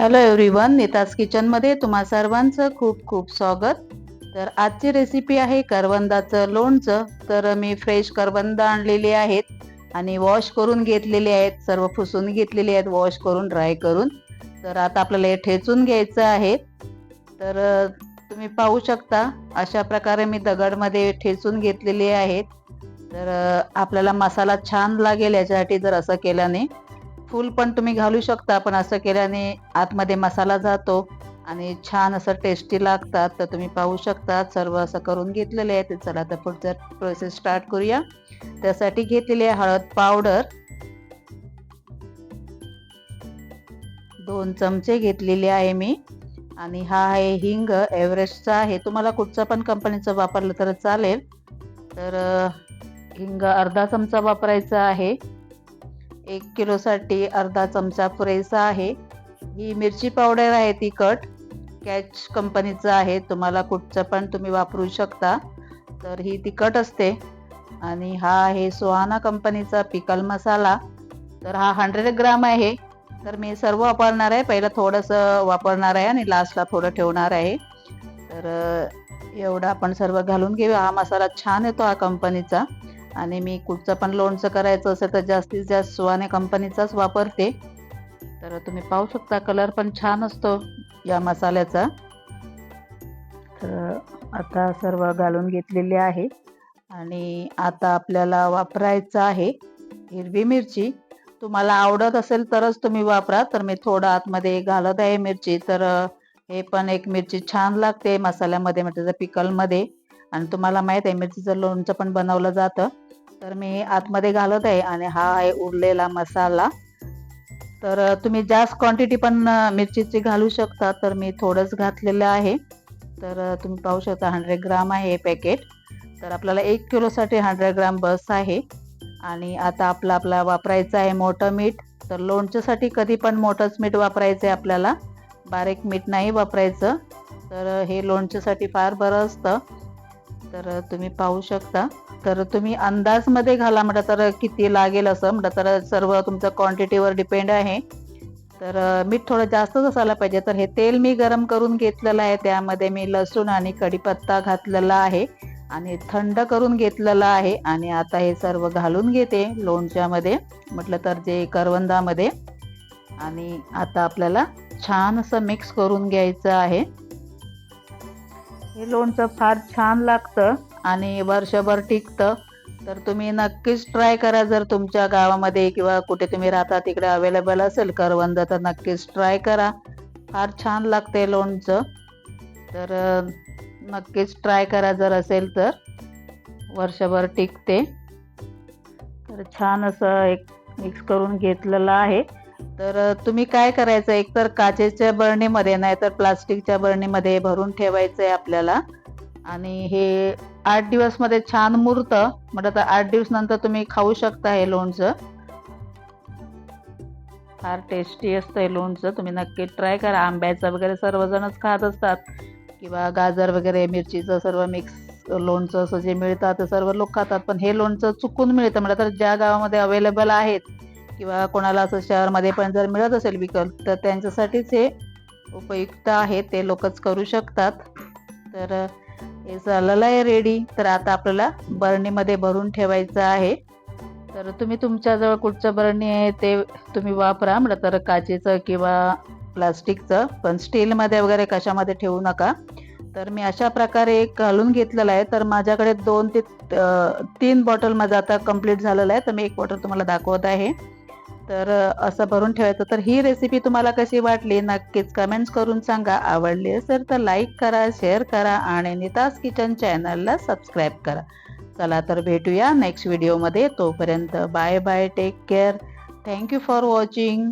Hello everyone Nita's किचनमध्ये तुम्हा सर्वांचं खूप खूप स्वागत. तर आजची रेसिपी आहे करवंदाचं लोणचं. तर मी फ्रेश करवंद आणलेली आहेत आणि वॉश करून घेतलेले आहेत. सर्व फुसून घेतलेले आहेत वॉश करून ड्राय करून. तर आता आपल्याला हे ठेचून घ्यायचं आहे. तर तुम्ही पाहू शकता अशा प्रकारे मी दगडमध्ये ठेचून घेतलेले आहेत. तर आपल्याला मसाला छान लागेल याच्यासाठी जर असं केल्याने. फूल पण तुम्ही घालू शकता पण असं केल्याने आतमध्ये मसाला जातो आणि छान असं टेस्टी लागतात तर तुम्ही पाहू शकता. सर्व असं करून घेतलेले आहे ते चला तर पुढचा प्रोसेस स्टार्ट करूया. त्यासाठी घेतलेली आहे हळद पावडर दोन चमचे घेतलेले आहे मी. आणि हा आहे हिंग एव्हरेस्टचा आहे. तुम्हाला कुठचा पण कंपनीचं वापरलं तर चालेल. तर हिंग अर्धा चमचा वापरायचा आहे. एक किलोसाठी अर्धा चमचा पुरेसा आहे. ही मिरची पावडर आहे तिखट कॅच कंपनीचं आहे तुम्हाला कुठचं पण तुम्ही वापरू शकता. तर ही तिखट असते. आणि हा आहे सुहाना कंपनीचा पिकल मसाला. तर हा हंड्रेड ग्राम आहे. तर मी सर्व वापरणार आहे. पहिलं थोडंसं वापरणार आहे आणि लास्टला थोडं ठेवणार आहे. तर एवढं आपण सर्व घालून घेऊ हा मसाला छान येतो हा कंपनीचा. आणि मी कुठचं पण लोणचं करायचं असेल तर जास्तीत जास्त सुहाने कंपनीचाच वापरते. तर तुम्ही पाहू शकता कलर पण छान असतो या मसाल्याचा. तर आता सर्व घालून घेतलेले आहे. आणि आता आपल्याला वापरायचं आहे हिरवी मिरची. तुम्हाला आवडत असेल तरच तुम्ही वापरा. तर मी थोडं आतमध्ये घालत आहे मिरची. तर हे पण एक मिरची छान लागते मसाल्यामध्ये म्हणजे त्याच्या पिकलमध्ये. आणि तुम्हाला माहीत आहे मिरचीचं लोणचं पण बनवलं जातं. तर मी आतमध्ये घालत आहे आणि हा आहे उरलेला मसाला. तर तुम्ही जास्त क्वांटिटी पण मिरचीची घालू शकता. तर मी थोडंच घातलेलं आहे. तर तुम्ही पाहू शकता हंड्रेड ग्राम आहे हे पॅकेट तर आपल्याला एक किलोसाठी हंड्रेड ग्राम बस आहे. आणि आता आपला आपला वापरायचं आहे मोठं मीठ. तर लोणच्यासाठी कधी पण मोठंच मीठ वापरायचं आहे आपल्याला. बारीक मीठ नाही वापरायचं. तर हे लोणच्यासाठी फार बरं असतं. तर तुम्ही पाहू शकता. तर तुम्ही अंदाजमध्ये घाला म्हटलं तर किती लागेल असं म्हटलं तर सर्व तुमचं क्वांटिटीवर डिपेंड आहे. तर मीठ थोडं जास्तच असायला पाहिजे. तर हे तेल मी गरम करून घेतलेलं आहे. त्यामध्ये मी लसूण आणि कढीपत्ता घातलेला आहे. आणि थंड करून घेतलेलं आहे. आणि आता हे सर्व घालून घेते लोणच्यामध्ये म्हटलं तर जे करवंदामध्ये. आणि आता आपल्याला छान असं मिक्स करून घ्यायचं आहे. हे लोणचं फार छान लागतं आणि वर्षभर टिकतं. तर तुम्ही नक्कीच ट्राय करा जर तुमच्या गावामध्ये किंवा कुठे तुम्ही राहता तिकडे अवेलेबल असेल करवंद तर नक्कीच ट्राय करा. फार छान लागते लोणचं. तर नक्कीच ट्राय करा जर असेल तर. वर्षभर टिकते. तर छान असं एक मिक्स करून घेतलेलं आहे. तर तुम्ही काय करायचं? एक तर काचेच्या बरणीमध्ये नाही तर प्लास्टिकच्या बरणीमध्ये भरून ठेवायचं आहे आपल्याला. आणि हे आठ दिवसमध्ये छान मुरतं. म्हणजे म्हटलं तर आठ दिवस नंतर तुम्ही खाऊ शकता हे लोणचं. फार टेस्टी असतं हे लोणचं. तुम्ही नक्की ट्राय करा. आंब्याचं वगैरे सर्वजणच खात असतात. किंवा गाजर वगैरे मिरचीचं सर्व मिक्स लोणचं असं जे मिळतं ते सर्व लोक खातात. पण हे लोणचं चुकून मिळतं. म्हटलं तर ज्या गावामध्ये अवेलेबल आहेत किंवा कोणाला असं शहरमध्ये पण जर मिळत असेल विकल्प तर त्यांच्यासाठीच हे उपयुक्त आहे. ते लोकच करू शकतात. तर हे झालेलं आहे रेडी तर आता आपल्याला बरणीमध्ये भरून ठेवायचं आहे. तर तुम्ही तुमच्याजवळ कुठचं बरणी आहे ते तुम्ही वापरा. म्हटलं तर काचेचं किंवा प्लास्टिकचं. पण स्टीलमध्ये वगैरे कशामध्ये ठेवू नका. तर मी अशा प्रकारे एक घालून घेतलेलं आहे. तर माझ्याकडे दोन ते तीन बॉटल माझं आता कंप्लीट झालेलं आहे. तर मी एक बॉटल तुम्हाला दाखवत आहे. तर असं भरून ठेवायचं. तर ही रेसिपी तुम्हाला कशी वाटली? नक्कीच कमेंट्स करून सांगा. आवडली असेल तर लाईक करा शेअर करा आणि नितास किचन चॅनलला सबस्क्राईब करा. चला तर भेटूया नेक्स्ट व्हिडिओमध्ये तोपर्यंत bye bye take care thank you for watching